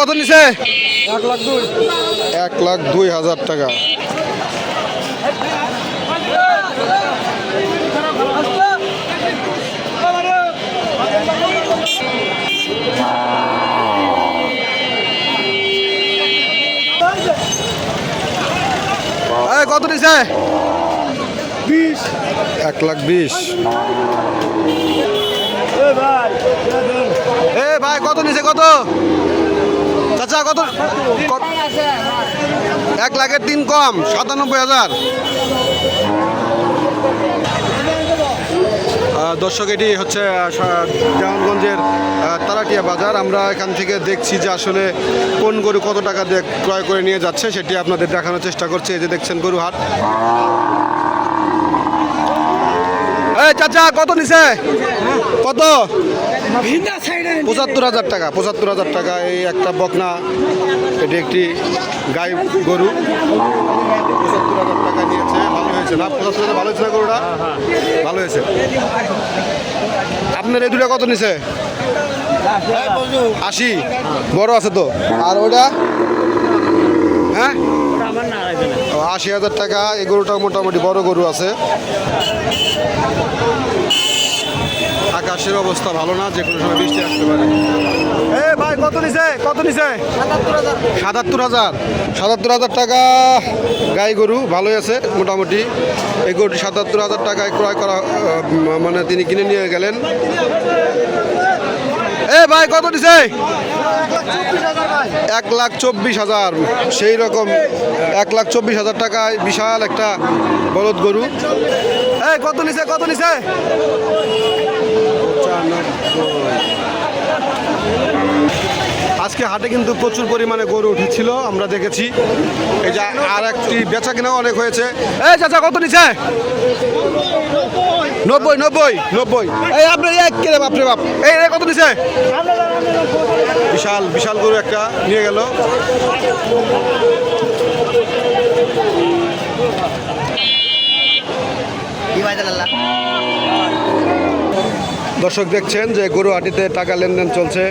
কত নিছে? এক লাখ দুই। এক লাখ দুই হাজার টাকা। কত নিছে? বিশ। এক লাখ বিশ। এ ভাই কত নিছে কত? চাচা কত? এক লাখের তিন কম সাতানব্বই হাজার। দর্শক এটি হচ্ছে আহ, তারাটিয়া বাজার। আমরা এখান থেকে দেখছি যে আসলে কোন গরু কত টাকা ক্রয় করে নিয়ে যাচ্ছে সেটি আপনাদের দেখানোর চেষ্টা করছে। এই যে দেখছেন গরু হাট। চাচা কত নিছে? কত? পঁচাত্তর হাজার টাকা, পঁচাত্তর হাজার টাকা এই একটা বকনা। এটি একটি গাই গরু। পঁচাত্তর হাজার টাকা নিয়েছে, ভালো হয়েছে। না পঁচাত্তর হাজার, ভালো হয়েছে না গরুটা? ভালো হয়েছে। আপনার এই দুটা কত নিছে? আশি। বড় আছে তো। আর ওটা? হ্যাঁ? আশি হাজার টাকা। এই গরুটা মোটামুটি বড় গরু আছে। আকাশের অবস্থা ভালো না যে কোনো সময় বৃষ্টি আসতে পারে। এ ভাই কত নিছে? কত নিছে? সাতাত্তর হাজার। সাতাত্তর হাজার টাকা গাই গরু ভালোই আছে মোটামুটি। এই গরুটি সাতাত্তর হাজার টাকায় ক্রয় করা মানে তিনি কিনে নিয়ে গেলেন। এ ভাই, কত নিছে এক লাখ চব্বিশ হাজার। সেই রকম এক লাখ চব্বিশ হাজার টাকায় বিশাল একটা বলদ গরু। এই কত নিছে কত নিছে? আজকে হাটে কিন্তু প্রচুর পরিমাণে গরু উঠেছিল, আমরা দেখেছি। এই যে আর একটি বেচা কিনা অনেক হয়েছে। এই চাচা, কত নিছে? নব্বই নব্বই নব্বই। এই আপনার এক কে বাপরে বাপ? এই কত নিছে বিশাল বিশাল গরু একটা নিয়ে গেল। দর্শক দেখছেন যে গরু হাটিতে টাকা লেনদেন চলছে।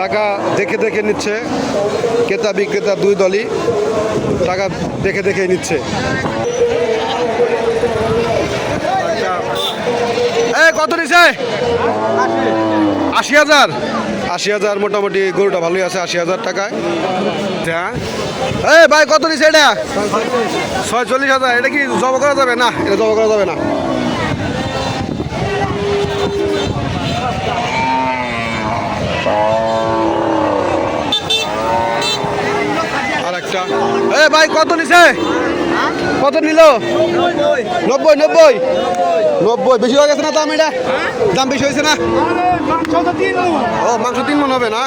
টাকা দেখে দেখে নিচ্ছে। ক্রেতা বিক্রেতা দুই দলই টাকা দেখে দেখে নিচ্ছে এই কত নিছে? আশি হাজার। আশি হাজার মোটামুটি গরুটা ভালোই আছে আশি হাজার টাকায়। হ্যাঁ এই ভাই কত নিছে এটা? ছয়চল্লিশ হাজার এটা কি জমা করা যাবে? না এটা জমা করা যাবে না। আর একটা এ ভাই কত নিছে? কত নিল? নব্বই নব্বই। নব্বই। বেশি হয়ে গেছে না দাম এটা? দাম বেশি হয়েছে না? ও, মাংস তিন মন হবে না?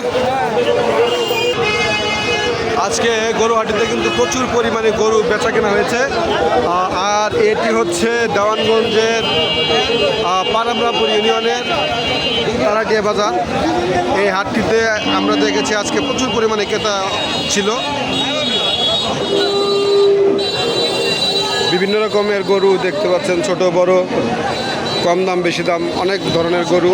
আজকে গরু হাটিতে কিন্তু প্রচুর পরিমাণে গরু বেচা কেনা হয়েছে। আর এটি হচ্ছে দেওয়ানগঞ্জের পারামরাপুর ইউনিয়নের তারাটিয়া বাজার। এই হাটটিতে আমরা দেখেছি আজকে প্রচুর পরিমাণে ক্রেতা ছিল। বিভিন্ন রকমের গরু দেখতে পাচ্ছেন ছোট বড় কম দাম বেশি দাম অনেক ধরনের গরু।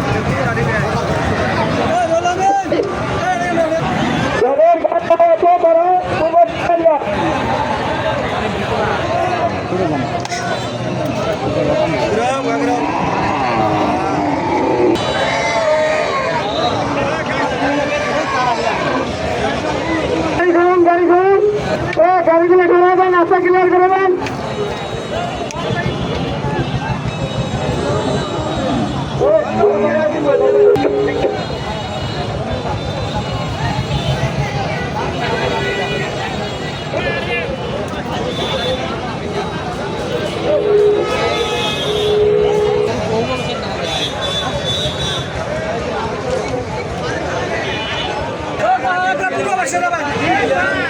রাস্তা ক্লিয়ার করে দেন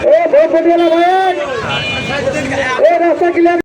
¡Eh, voy a poner la clear